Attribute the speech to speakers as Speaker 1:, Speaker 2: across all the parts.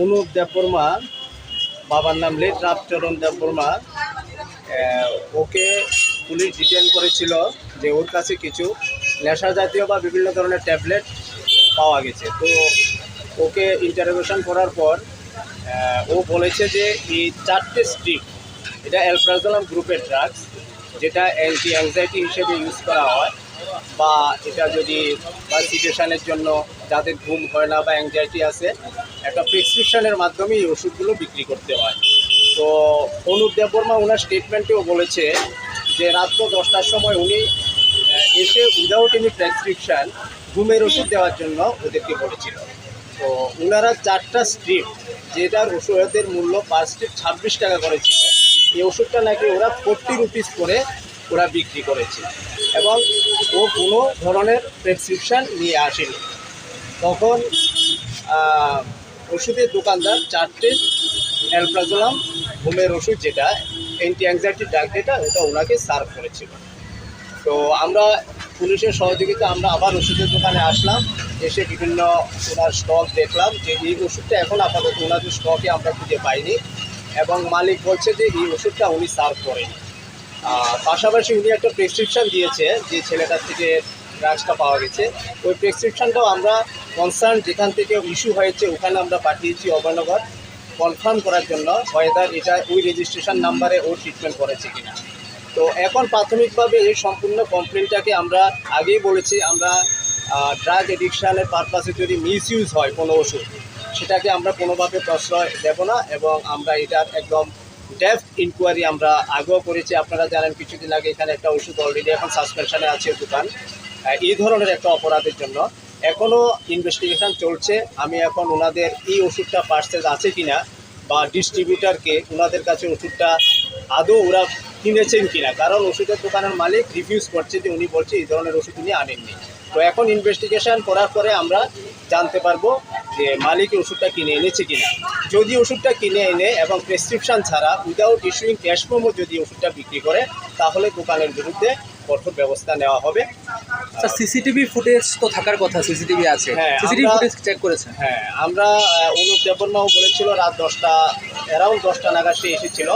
Speaker 1: অনুপ দেববর্মা বাবার নাম late Ramcharan Debbarma. Ah, okay police detain করেছিল যে ওর কাছে কিছু নেশা জাতীয় বা বিভিন্ন ধরনের ট্যাবলেট পাওয়া গেছে। তো ওকে ইন্টারোগেশন করার পর ও বলেছে যে এই চারটে স্ট্রিপ এটা অ্যালপ্রাজোলাম গ্রুপের ড্রাগস যেটা অ্যান্টি অ্যাংজাইটি হিসেবে ইউজ করা হয় বা এটা যদি বা সিচুয়েশানের জন্য যাদের ঘুম হয় না বা অ্যাংজাইটি আছে একটা প্রেসক্রিপশনের মাধ্যমে এই ওষুধগুলো বিক্রি করতে হয়। তো অনুপ দেববর্মা ওনার স্টেটমেন্টেও বলেছে যে রাত্র দশটার সময় উনি এসে উইদাউট এনি প্রেসক্রিপশান ঘুমের ওষুধ দেওয়ার জন্য ওদেরকে বলেছিল। তো ওনারা চারটা স্ট্রিপ যেটার ওষুধের মূল্য পার স্ট্রিপ ছাব্বিশ টাকা করেছিল এই ওষুধটা নাকি ওরা ফোরটি রুপিস করে ওরা বিক্রি করেছে। এবং ও কোনো ধরনের প্রেসক্রিপশান নিয়ে আসেনি। তখন ওষুধের দোকানদার চারটে অ্যালপ্রাজোলাম ঘুমের ওষুধ যেটা অ্যান্টি অ্যাংজাইটি ড্রাগ যেটা, ওটা ওনাকে সার্ভ করেছিল। তো আমরা পুলিশের সহযোগিতা আমরা আবার ওষুধের দোকানে আসলাম, এসে বিভিন্ন ওনার স্টক দেখলাম যে এই ওষুধটা এখন আপাতত ওনাদের স্টকে আমরা খুঁজে পাইনি এবং মালিক বলছে যে এই ওষুধটা উনি সার্ভ করেনি। পাশাপাশি উনি একটা প্রেসক্রিপশন দিয়েছে যে ছেলেটার থেকে ড্রাগসটা পাওয়া গেছে। ওই প্রেসক্রিপশনটাও আমরা কনসার্ন যেখান থেকে ইস্যু হয়েছে, ওখানে আমরা পাঠিয়েছি অভয়নগর। কনফার্ম করার জন্য ওয়েদার এটা ওই রেজিস্ট্রেশন নাম্বারে ও ট্রিটমেন্ট করেছে কিনা। তো এখন প্রাথমিকভাবে এই সম্পূর্ণ কমপ্লেনটাকে আমরা আগেই বলেছি, আমরা ড্রাগ এডিকশানের পারপাসে যদি মিস ইউজ হয় কোনো ওষুধ, সেটাকে আমরা কোনোভাবে প্রশ্রয় দেব না এবং আমরা এটার একদম ডেফ ইনকোয়ারি আমরা আগেও করেছি। আপনারা জানেন কিছুদিন আগে এখানে একটা ওষুধ অলরেডি এখন সাসপেনশনে আছে দোকান। এই ধরনের একটা অপরাধের জন্য এখনও ইনভেস্টিগেশন চলছে। আমি এখন ওনাদের এই ওষুধটা পার্সেজ আছে কিনা বা ডিস্ট্রিবিউটারকে ওনাদের কাছে ওষুধটা আদৌ ওরা কিনেছেন কিনা? কারণ ওষুধের দোকানের মালিক রিফিউজ করছে যে উনি বলছে এই ধরনের ওষুধ উনি আনেননি। তো এখন ইনভেস্টিগেশন করার পরে আমরা জানতে পারব যে মালিক ওষুধটা কিনে এনেছে কিনা। যদি ওষুধটা কিনে এনে এবং প্রেসক্রিপশন ছাড়া উইদাউট ইস্যুইং ক্যাশ মেমো যদি ওষুধটা বিক্রি করে, তাহলে দোকানের বিরুদ্ধে কঠোর ব্যবস্থা নেওয়া হবে।
Speaker 2: স্যার সিসিটিভি ফুটেজ তো থাকার কথা সিসিটিভি আছে।
Speaker 1: হ্যাঁ,
Speaker 2: সিসিটিভি ফুটেজ চেক করেছেন?
Speaker 1: হ্যাঁ আমরা অনুপ দেববর্মাও বলেছিল রাত দশটা অ্যারাউন্ড দশটা নাগাদ সে এসেছিল।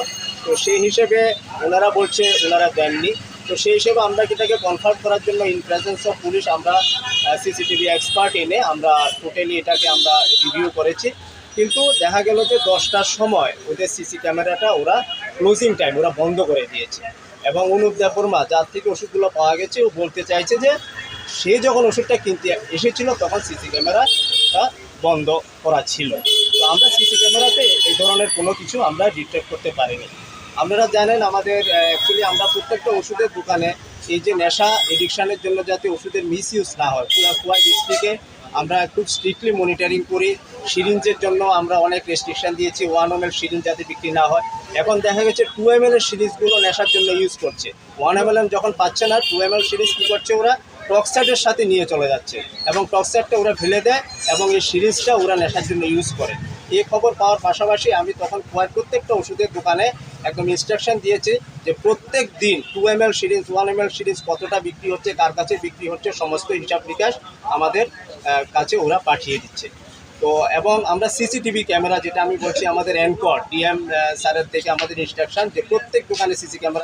Speaker 1: তো সেই হিসেবে ওনারা বলছে ওনারা দেননি। তো সেই হিসেবে আমরা এটাকে কনফার্ম করার জন্য ইন প্রেজেন্স অফ পুলিশ আমরা সিসিটিভি এক্সপার্ট এনে আমরা টোটালি এটাকে আমরা রিভিউ করেছি। কিন্তু দেখা গেল যে দশটার সময় ওদের সিসি ক্যামেরাটা ওরা ক্লোজিং টাইম ওরা বন্ধ করে দিয়েছে। এবং অনুপ দেববর্মা, যার থেকে ওষুধগুলো পাওয়া গেছে, ও বলতে চাইছে যে সে যখন ওষুধটা কিনতে এসেছিল, তখন সিসি ক্যামেরাটা বন্ধ করা ছিল। তো আমরা সিসি ক্যামেরাতে এই ধরনের কোনো কিছু আমরা ডিটেক্ট করতে পারিনি। আপনারা জানেন, আমাদের অ্যাকচুয়ালি আমরা প্রত্যেকটা ওষুধের দোকানে এই যে নেশা এডিকশানের জন্য যাতে ওষুধের মিস ইউজ না হয়, পুরো কুয়াই ডিস্ট্রিক্টে আমরা খুব স্ট্রিক্টলি মনিটরিং করি। সিরিঞ্জের জন্য আমরা অনেক রেস্ট্রিকশন দিয়েছি ওয়ান এম এল সিরিঞ্জ যাতে বিক্রি না হয়। এখন দেখা গেছে টু এম এল এর সিরিজগুলো নেশার জন্য ইউজ করছে। ওয়ান এম এল এম যখন পাচ্ছে না টু এম এল সিরিজ কী করছে ওরা? টক্সাইডের সাথে নিয়ে চলে যাচ্ছে এবং টক্সাইডটা ওরা ফেলে দেয় এবং এই সিরিজটা ওরা নেশার জন্য ইউজ করে। এই খবর পাওয়ার পাশাপাশি আমি তখন কুয়ার প্রত্যেকটা ওষুধের দোকানে একদম ইনস্ট্রাকশন দিয়েছে যে প্রত্যেক দিন two M L series one M L series কতটা বিক্রি হচ্ছে, কার কাছে বিক্রি হচ্ছে, সমস্ত হিসাব নিকাশ আমাদের কাছে ওরা পাঠিয়ে দিচ্ছে। তো, এবং আমরা সিসিটিভি ক্যামেরা যেটা আমি বলছি আমাদের অ্যানকর ডিএম স্যারের থেকে আমাদের ইনস্ট্রাকশন যে প্রত্যেক দোকানে সিসি ক্যামেরা